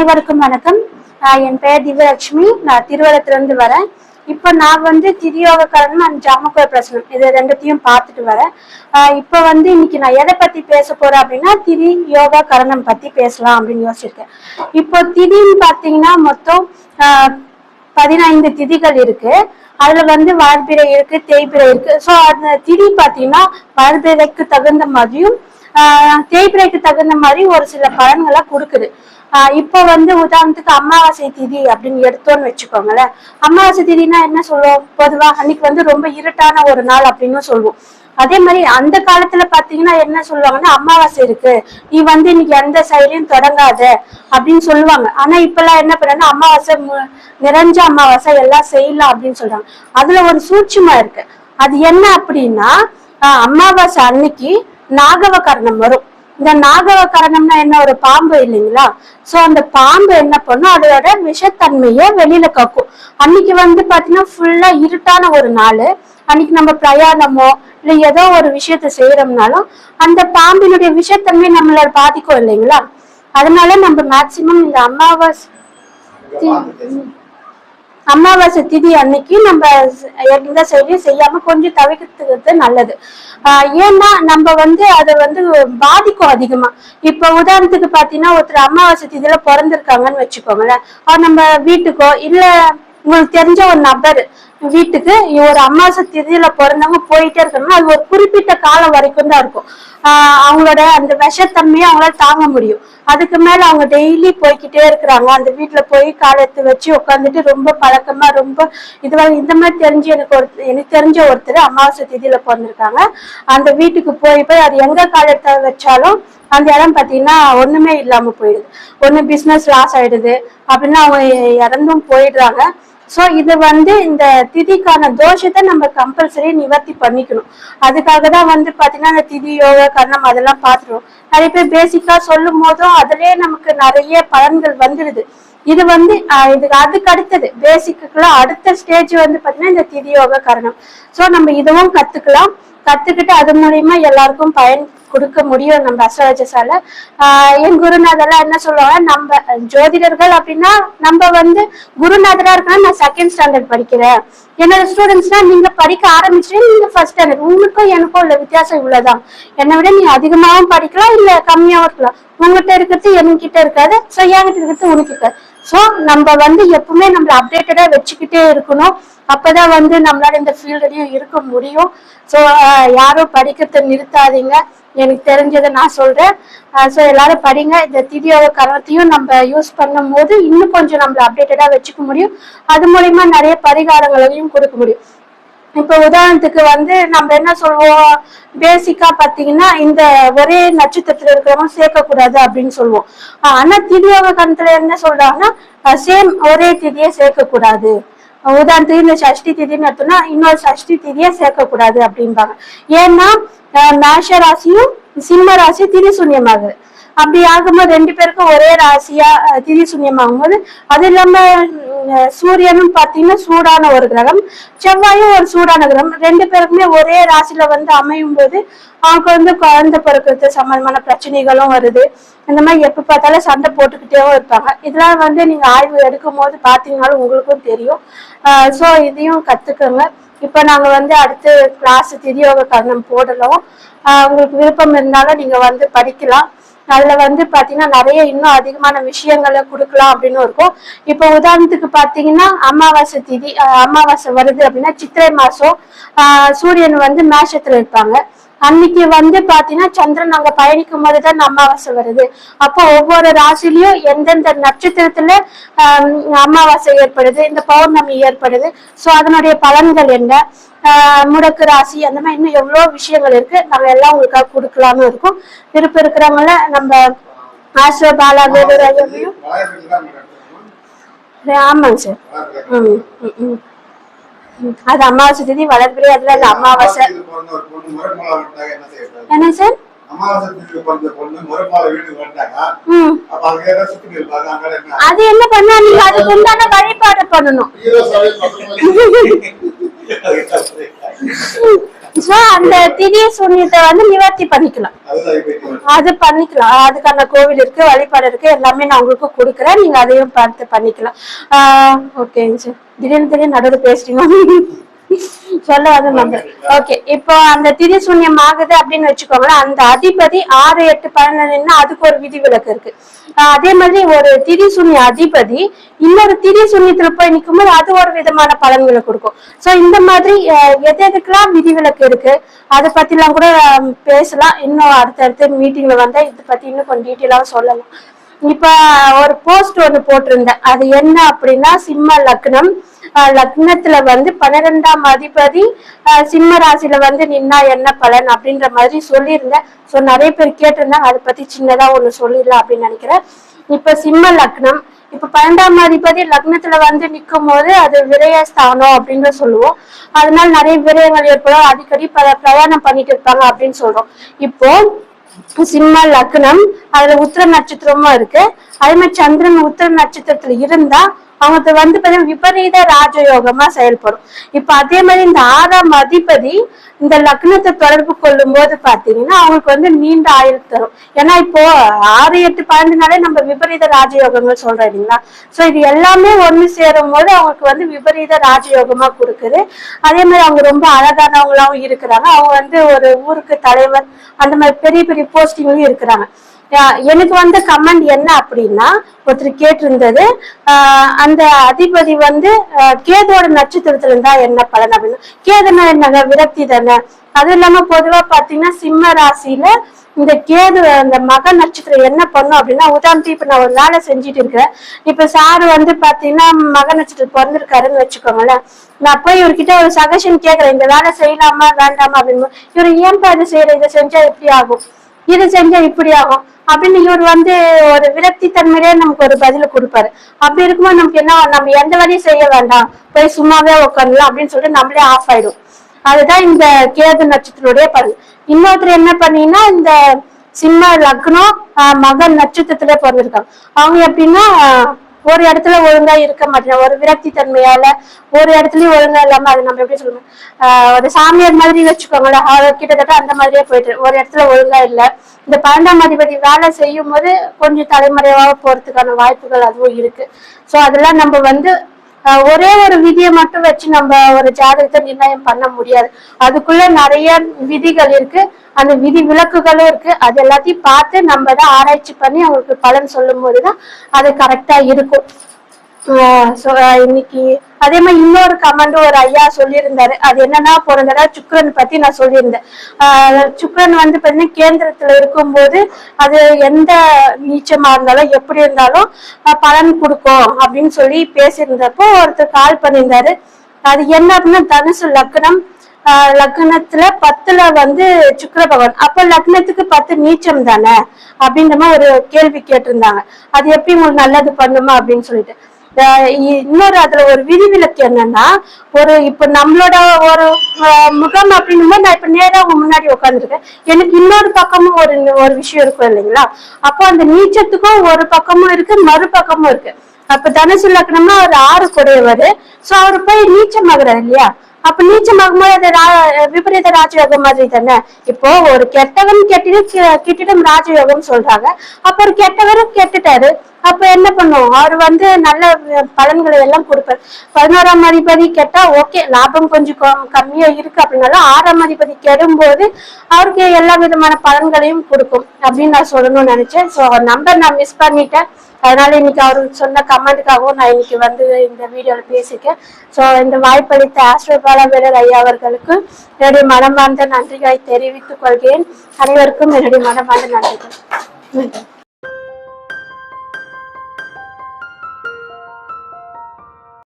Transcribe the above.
அனைவருக்கும் வணக்கம். என் பெயர் திவ்யலட்சுமி. நான் திருவள்ளத்திலிருந்து வரேன். இப்போ நான் வந்து திரியோக கரணம் அண்ட் ஜாமக்கோய பிரசனம் இது ரெண்டுத்தையும் பார்த்துட்டு வரேன். இப்போ வந்து இன்னைக்கு நான் எதை பத்தி பேச போறேன் அப்படின்னா திரி யோகா கரணம் பத்தி பேசலாம் அப்படின்னு யோசிச்சிருக்கேன். இப்போ திதின்னு பார்த்தீங்கன்னா மொத்தம் பதினைந்து திதிகள் இருக்கு. அதுல வந்து வாழ்பிறை இருக்கு தேய்பிறை இருக்கு. ஸோ அந்த திதி பார்த்தீங்கன்னா வாழ்பிறைக்கு தகுந்த மாதிரியும் தேய்பிரைக்கு தகுந்த மாதிரி ஒரு சில பலன்களை கொடுக்குது. இப்போ வந்து உதாரணத்துக்கு அமாவாசை திதி அப்படின்னு எடுத்தோன்னு வச்சுக்கோங்களேன். அமாவாசை திதினா என்ன சொல்லுவோம்? பொதுவாக அன்னைக்கு வந்து ரொம்ப இருட்டான ஒரு நாள் அப்படின்னு சொல்லுவோம். அதே மாதிரி அந்த காலத்துல பாத்தீங்கன்னா என்ன சொல்லுவாங்கன்னா அமாவாசை இருக்கு. நீ வந்து இன்னைக்கு எந்த செயலையும் தொடங்காத அப்படின்னு சொல்லுவாங்க. ஆனா இப்பெல்லாம் என்ன பண்ணா அமாவாசை மு- நிறைஞ்ச அமாவாசை எல்லாம் செய்யலாம் அப்படின்னு சொல்றாங்க. அதுல ஒரு சூட்சுமா இருக்கு. அது என்ன அப்படின்னா அமாவாசை அன்னைக்கு நாகவ கரணம் வரும். இந்த நாகவ கரணம்னா என்ன? ஒரு பாம்பு இல்லைங்களா? சோ அந்த பாம்பு என்ன பண்ணும்? அதோட விஷத்தன்மையை வெளியில கக்கும். அன்னைக்கு வந்து பாத்தீங்கன்னா ஃபுல்லா இருட்டான ஒரு நாள். அன்னைக்கு நம்ம பிரயாணமோ இல்ல ஏதோ ஒரு விஷயத்த செய்யறோம்னாலும் அந்த பாம்பினுடைய விஷத்தன்மை நம்மள பாதிக்கும் இல்லைங்களா? அதனால நம்ம மேக்சிமம் இந்த அமாவாசை அமாவாசை திதி அன்னைக்கு நம்ம எந்த செயலையும் செய்யாம கொஞ்சம் தவிர்த்துக்கிறது நல்லது. ஆஹ் ஏன்னா நம்ம வந்து அதை வந்து பாதிக்கும் அதிகமா. இப்ப உதாரணத்துக்கு பாத்தீங்கன்னா ஒருத்தர் அமாவாசை திதியில பிறந்திருக்காங்கன்னு வச்சுக்கோங்களேன். நம்ம வீட்டுக்கோ இல்ல உங்களுக்கு தெரிஞ்ச ஒரு நபர் வீட்டுக்கு ஒரு அமாவாசை திதியில பிறந்தவங்க போயிட்டே இருக்காங்க அது ஒரு குறிப்பிட்ட காலம் வரைக்கும் தான் இருக்கும். ஆஹ் அவங்களோட அந்த விஷத்தன்மையை அவங்களால தாங்க முடியும். அதுக்கு மேல அவங்க டெய்லி போய்க்கிட்டே இருக்கிறாங்க. அந்த வீட்டுல போய் காலை எடுத்து வச்சு உட்காந்துட்டு ரொம்ப பழக்கமா ரொம்ப இதுவா இந்த மாதிரி தெரிஞ்சு எனக்கு ஒரு எனக்கு தெரிஞ்ச ஒருத்தர் அமாவாசை திதியில பிறந்திருக்காங்க. அந்த வீட்டுக்கு போய் போய் அது எங்க காலத்தை எடுத்து வச்சாலும் அந்த இடம் பாத்தீங்கன்னா ஒண்ணுமே இல்லாம போயிடுது. ஒண்ணு பிசினஸ் லாஸ் ஆயிடுது. அப்படின்னா அவங்க இறந்தும் போயிடுறாங்க. ஸோ இது வந்து இந்த திதிக்கான தோஷத்தை நம்ம கம்பல்சரி நிவர்த்தி பண்ணிக்கணும். அதுக்காக தான் வந்து பாத்தீங்கன்னா இந்த திதி யோகா கர்ணம் அதெல்லாம் பார்த்துருவோம். நிறைய பேர் பேசிக்கா சொல்லும் போதும் அதுலேயே நமக்கு நிறைய பலன்கள் வந்துடுது இது வந்து இதுக்கு அதுக்கு அடுத்தது. பேசிக்குலாம் அடுத்த ஸ்டேஜ் வந்து பாத்தீங்கன்னா இந்த திதி யோகா கரணம். சோ நம்ம இதுவும் கத்துக்கலாம். கத்துக்கிட்டு அது மூலியமா எல்லாருக்கும் பயன் கொடுக்க முடியும் நம்ம அஸ்ட்ராலஜர்ஸால ஆஹ் என் குருநாதர்லாம் என்ன சொல்லுவாங்க? நம்ம ஜோதிடர்கள் அப்படின்னா நம்ம வந்து குருநாதரா இருக்கா நான் செகண்ட் ஸ்டாண்டர்ட் படிக்கிறேன். என்னோட ஸ்டூடெண்ட்ஸ்னா நீங்க படிக்க ஆரம்பிச்சுட்டு நீங்க ஃபர்ஸ்ட் ஸ்டாண்டர்ட் உங்களுக்கும் எனக்கும் உள்ள வித்தியாசம் இவ்வளவுதான். என்னை விட நீ அதிகமாகவும் படிக்கலாம் இல்ல கம்மியாவும் இருக்கலாம். உங்ககிட்ட இருக்கிறது என்கிட்ட இருக்காது. ஸோ என்கிட்ட இருக்கிறது உனக்கு இருக்காது. ஸோ நம்ம வந்து எப்பவுமே நம்மள அப்டேட்டடா வச்சுக்கிட்டே இருக்கணும். அப்பதான் வந்து நம்மளால இந்த ஃபீல்டுலையும் இருக்க முடியும். ஸோ யாரும் படிக்கிறத நிறுத்தாதீங்க. எனக்கு தெரிஞ்சதை நான் சொல்றேன். ஸோ எல்லாரும் படிங்க. இந்த திடீர் கரணத்தையும் நம்ம யூஸ் பண்ணும் போது இன்னும் கொஞ்சம் நம்மள அப்டேட்டடா வச்சுக்க முடியும். அது மூலியமா நிறைய பரிகாரங்களையும் கொடுக்க முடியும். இப்ப உதாரணத்துக்கு வந்து நம்ம என்ன சொல்லுவோம்? பேசிக்கா பாத்தீங்கன்னா இந்த ஒரே நட்சத்திரத்துல இருக்கிறவங்க சேர்க்கக்கூடாது அப்படின்னு சொல்லுவோம். ஆனா திதியோக கணத்துல என்ன சொல்றாங்கன்னா சேம் ஒரே திதியை சேர்க்கக்கூடாது. உதாரணத்துக்கு இந்த சஷ்டி திதின்னு எடுத்தோம்னா இன்னொரு சஷ்டி திதியை சேர்க்கக்கூடாது அப்படிம்பாங்க. ஏன்னா மேஷ ராசியும் சிம்ம ராசியும் திதி சூன்யமாகுது. அப்படி ஆகும்போது ரெண்டு பேருக்கும் ஒரே ராசியா திதி சூன்யமாகும் போது அது இல்லாம சூரியனும் பாத்தீங்கன்னா சூடான ஒரு கிரகம் செவ்வாயும் ஒரு சூடான கிரகம். ரெண்டு பேருக்குமே ஒரே ராசியில வந்து அமையும் போது அவங்க வந்து குழந்தை பிறக்கிறது சம்பந்தமான பிரச்சனைகளும் வருது. இந்த மாதிரி எப்ப பார்த்தாலும் சண்டை போட்டுக்கிட்டேவும் இருப்பாங்க. இதெல்லாம் வந்து நீங்க ஆய்வு எடுக்கும் போது பாத்தீங்கன்னாலும் உங்களுக்கும் தெரியும். ஸோ இதையும் கத்துக்கோங்க. இப்போ நாங்க வந்து அடுத்து கிளாஸ் திரியோக கரணம் போடலாம் உங்களுக்கு விருப்பம் இருந்தாலும் நீங்க வந்து படிக்கலாம். அதுல வந்து பாத்தீங்கன்னா நிறைய இன்னும் அதிகமான விஷயங்களை கொடுக்கலாம் அப்படின்னு இருக்கும். இப்போ உதாரணத்துக்கு பாத்தீங்கன்னா அமாவாசை திதி அமாவாசை வருது அப்படின்னா சித்திரை மாசம் சூரியன் வந்து மேஷத்துல இருப்பாங்க. அன்னைக்கு வந்து பாத்தீங்கன்னா சந்திரன் அங்க பயணிக்கும் போதுதான் அமாவாசை வருது. அப்போ ஒவ்வொரு ராசிலையும் எந்தெந்த நட்சத்திரத்துல அமாவாசை ஏற்படுது இந்த பௌர்ணமி ஏற்படுது. சோ அதனுடைய பலன்கள் என்ன? முடக்கு ராசி அந்த மாதிரி இன்னும் எவ்வளவு விஷயங்கள் இருக்கு. நாங்க எல்லாம் உங்களுக்காக கொடுக்கலாம்னு இருக்கோம். விருப்பம் இருக்கிறவங்கள நம்ம ஆஸ்ட்ரோ பாலா ஆமாங்க சார். ம் ம். அது அமாவாசை திதி வளர்பிறை அதுல இல்ல அமாவாசை. என்ன சார்? அது என்ன பண்ணா நீங்க அதுக்கு உண்டான வழிபாடு பண்ணணும். சோ அந்த திதி சூன்யத்தை வந்து நிவர்த்தி பண்ணிக்கலாம். அது பண்ணிக்கலாம். அதுக்கான கோவில் இருக்கு வழிபாடு இருக்கு எல்லாமே நான் உங்களுக்கு கொடுக்குறேன். நீங்க அதையும் பார்த்து பண்ணிக்கலாம். ஓகேங்க சார் திடீர்னு திடீர்னு நடுவில் பேசுறீங்க சொல்ல வந்து ஓகே இப்போ அந்த திரிசூன்யம் ஆகுது அப்படின்னு வச்சுக்கோங்களேன் அந்த அதிபதி ஆறு எட்டு பன்னெண்டுன்னா அதுக்கு ஒரு விதிவிலக்கு இருக்கு. ஆஹ் அதே மாதிரி ஒரு திரிசூன்ய அதிபதி இன்னொரு திரிசூன்யத்துல போய் போய் நிக்கும்போது அது ஒரு விதமான பலன்களை கொடுக்கும். சோ இந்த மாதிரி எது எதுக்கெல்லாம் விதிவிலக்கு இருக்கு? அதை பத்திலாம் கூட பேசலாம். இன்னும் அடுத்தடுத்து மீட்டிங்ல வந்தா இதை பத்தி இன்னும் கொஞ்சம் டீட்டெயிலாக சொல்லலாம். இப்ப ஒரு போஸ்ட் ஒன்று போட்டிருந்தேன். அது என்ன அப்படின்னா சிம்ம லக்னம். லக்னத்துல வந்து பன்னிரெண்டாம் அதிபதி ஆஹ் சிம்ம ராசியில வந்து நின்னா என்ன பலன் அப்படின்ற மாதிரி சொல்லியிருந்தேன். ஸோ நிறைய பேர் கேட்டிருந்தாங்க. அதை பத்தி சின்னதா ஒண்ணு சொல்லிடலாம் அப்படின்னு நினைக்கிறேன். இப்ப சிம்ம லக்னம். இப்ப பன்னெண்டாம் அதிபதி லக்னத்துல வந்து நிற்கும் போது அது விரயஸ்தானம் அப்படின்னு சொல்லுவோம். அதனால நிறைய விரயங்கள் ஏற்படும். அடிக்கடி பல பிரயாணம் பண்ணிட்டு இருப்பாங்க அப்படின்னு சொல்றோம். இப்போ சிம்ம லக்னம் அதுல உத்திர நட்சத்திரமும் இருக்கு. அதே மாதிரி சந்திரன் உத்திர நட்சத்திரத்துல இருந்தா அவங்களுக்கு வந்து பார்த்தீங்கன்னா விபரீத ராஜயோகமா செயல்படும். இப்ப அதே மாதிரி இந்த ஆறாம் அதிபதி இந்த லக்னத்தை தொடர்பு கொள்ளும் போது பாத்தீங்கன்னா அவங்களுக்கு வந்து நீண்ட ஆயுள் தரும். ஏன்னா இப்போ ஆறு எட்டு பன்னெண்டுனாலே நம்ம விபரீத ராஜயோகங்கள் சொல்றோம் இல்லைங்களா? சோ இது எல்லாமே ஒண்ணு சேரும் போது அவங்களுக்கு வந்து விபரீத ராஜயோகமா கொடுக்குது. அதே மாதிரி அவங்க ரொம்ப அழகானவங்களாவும் இருக்கிறாங்க. அவங்க வந்து ஒரு ஊருக்கு தலைவர் அந்த மாதிரி பெரிய பெரிய போஸ்டிங்லயும் இருக்கிறாங்க. எனக்கு வந்த கமெண்ட் என்ன அப்படின்னா ஒருத்தர் கேட்டிருந்தது ஆஹ் அந்த அதிபதி வந்து கேதோட நட்சத்திரத்துல இருந்தா என்ன பலன் அப்படின்னு. கேதுனா என்னங்க? விரக்தி தானே. அதுவும் இல்லாம பொதுவா பாத்தீங்கன்னா சிம்ம ராசியில இந்த கேது அந்த மக நட்சத்திரம் என்ன பண்ணும் அப்படின்னா உதாரணத்துக்கு இப்ப நான் ஒரு வேலை செஞ்சுட்டு இருக்கிறேன். இப்ப சாரு வந்து பாத்தீங்கன்னா மக நட்சத்திரம் பிறந்திருக்காருன்னு வச்சுக்கோங்களேன். நான் போய் இவர்கிட்ட ஒரு சஜஷன் கேக்குறேன். இந்த வேலை செய்யலாமா வேண்டாமா அப்படின்னு. இவர் ஏன்பா இது செய்யற? இதை செஞ்சா எப்படி ஆகும்? இது செஞ்சா இப்படி ஆகும். அப்படின்னு இவர் வந்து ஒரு விரக்தி தன்மையிலே நமக்கு ஒரு பதில கொடுப்பாரு. அப்படி இருக்கும்போது நமக்கு என்ன நம்ம எந்த வேலையும் செய்ய வேண்டாம். போய் சும்மாவே உட்காரலாம் அப்படின்னு சொல்லிட்டு நம்மளே ஆஃப் ஆயிடும். அதுதான் இந்த கேது நட்சத்திரத்துடைய பலன். இன்னொருத்தர் என்ன பண்ணீங்கன்னா இந்த சிம்ம லக்னம் மகன் நட்சத்திரத்துல பிறந்திருக்காங்க. அவங்க எப்படின்னா ஒரு இடத்துல ஒழுங்கா இருக்க மாட்டேன். ஒரு விரக்தி தன்மையால ஒரு இடத்துலயும் ஒழுங்கா இல்லாம அது நம்ம எப்படி சொல்லணும் ஒரு சாமியார் மாதிரி வச்சுக்கோங்களேன். அவர் கிட்டத்தட்ட அந்த மாதிரியே போயிட்டு ஒரு இடத்துல ஒழுங்கா இல்ல. இந்த பன்னெண்டாம் அதிபதி வேலை செய்யும் போது கொஞ்சம் தலைமறைவாக போறதுக்கான வாய்ப்புகள் அதுவும் இருக்கு. சோ அதெல்லாம் நம்ம வந்து ஒரே ஒரு விதியை மட்டும் வச்சு நம்ம ஒரு ஜாதகத்தை நிர்ணயம் பண்ண முடியாது. அதுக்குள்ள நிறைய விதிகள் இருக்கு. அந்த விதி விலக்குகளும் இருக்கு. அது எல்லாத்தையும் பார்த்து நம்ம தான் ஆராய்ச்சி பண்ணி அவங்களுக்கு பலன் சொல்லும் போதுதான் அது கரெக்டா இருக்கும். இன்னைக்கு அதே மாதிரி இன்னொரு கமெண்ட் ஒரு ஐயா சொல்லியிருந்தாரு. அது என்னன்னா போன தடவை சுக்ரன் பத்தி நான் சொல்லியிருந்தேன். ஆஹ் சுக்ரன் வந்து பாத்தீங்கன்னா கேந்திரத்துல இருக்கும்போது அது எந்த நீச்சமா இருந்தாலும் எப்படி இருந்தாலும் பலன் கொடுக்கும் அப்படின்னு சொல்லி பேசியிருந்தப்போ ஒருத்தர் கால் பண்ணியிருந்தாரு. அது என்ன அப்படின்னா தனுசு லக்னம் ஆஹ் லக்னத்துல பத்துல வந்து சுக்கர பகவான். அப்ப லக்னத்துக்கு பத்து நீச்சம் தானே? அப்படின்ற மாதிரி ஒரு கேள்வி கேட்டிருந்தாங்க. அது எப்படி உங்களுக்கு நல்லது பண்ணுமா அப்படின்னு சொல்லிட்டு. இன்னொரு அதுல ஒரு விதிவிலக்கு என்னன்னா ஒரு இப்ப நம்மளோட ஒரு முகம் அப்படின்னும் போது நான் இப்ப நேரா உங்க முன்னாடி உட்காந்துருக்கேன் எனக்கு இன்னொரு பக்கமும் ஒரு ஒரு விஷயம் இருக்கும் இல்லைங்களா? அப்போ அந்த நீச்சத்துக்கும் ஒரு பக்கமும் இருக்கு மறுபக்கமும் இருக்கு. அப்ப தனுசு லக்னம்னா ஒரு ஆறு குடையவர் சோ அவர் போய் நீச்சமாகிறார் இல்லையா? அப்ப நீச்சமாகும்போது அது ரா- விபரீத ராஜயோகம் மாதிரி தானே? இப்போ ஒரு கெட்டவன் கெட்டிட்டு கெ- ராஜயோகம் சொல்றாங்க. அப்ப ஒரு கெட்டவரும் கெட்டுட்டாரு. அப்ப என்ன பண்ணும் அவர் வந்து நல்ல பலன்களை எல்லாம் கொடுப்பார். பதினோராம் அதிபதி கேட்டா ஓகே லாபம் கொஞ்சம் கம்மியா இருக்கு அப்படின்னாலும் ஆறாம் அதிபதி கெடும்போது அவருக்கு எல்லா விதமான பலன்களையும் கொடுக்கும் அப்படின்னு நான் சொல்லணும்னு நினைச்சேன். ஸோ நம்பர் நான் மிஸ் பண்ணிட்டேன். அதனால இன்னைக்கு அவர் சொன்ன கமெண்ட்டுக்காகவும் நான் இன்னைக்கு வந்து இந்த வீடியோல பேசியிருக்கேன் ஸோ இந்த வாய்ப்பளித்த ஆஸ்ட்ரோபாலா வீரர் ஐயா அவர்களுக்கு என்னுடைய மனமார்ந்த நன்றிகளை தெரிவித்துக் கொள்கிறேன். அனைவருக்கும் என்னுடைய மனமார்ந்த நன்றிகள். நன்றி.